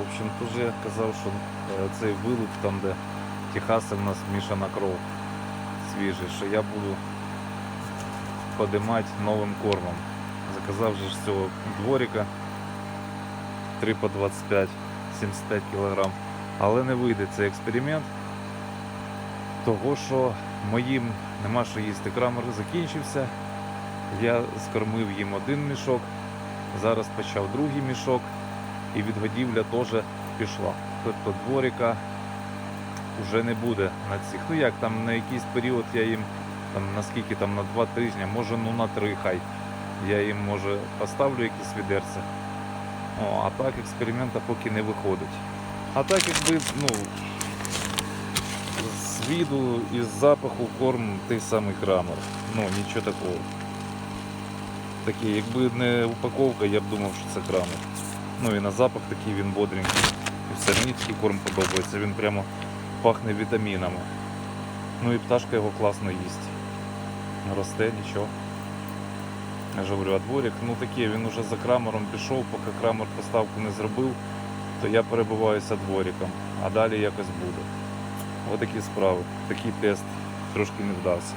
В общем, теж я казав, що е, цей вилуп там, де Техаси в нас мішана кров свіжий, що я буду подимати новим кормом. Заказав же ж цього дворика 3 по 25, 75 кг. Але не вийде цей експеримент, того що моїм нема що їсти. Крамер закінчився. Я скормив їм один мішок, зараз почав другий мішок і відгодівля теж пішла. Тобто дворика вже не буде на цих. Ну як там на якийсь період я їм там наскільки там на два тижні, може ну на три хай. Я їм може поставлю якісь відерця. О, а так експеримента поки не виходить. А так якби, ну, з віду і з запаху корм той самий крамер. Ну, нічого такого. Такий, якби не упаковка, я б думав, що це крамер. Ну і на запах такий він бодренький. І все, мені такий корм подобається, він прямо пахне вітамінами. Ну і пташка його класно їсть. Росте, нічого. Я ж говорю, а дворик, ну таке, він уже за крамером пішов, поки крамер поставку не зробив, то я перебуваюся двориком, а далі якось буде. Отакі справи. Такий тест трошки не вдався.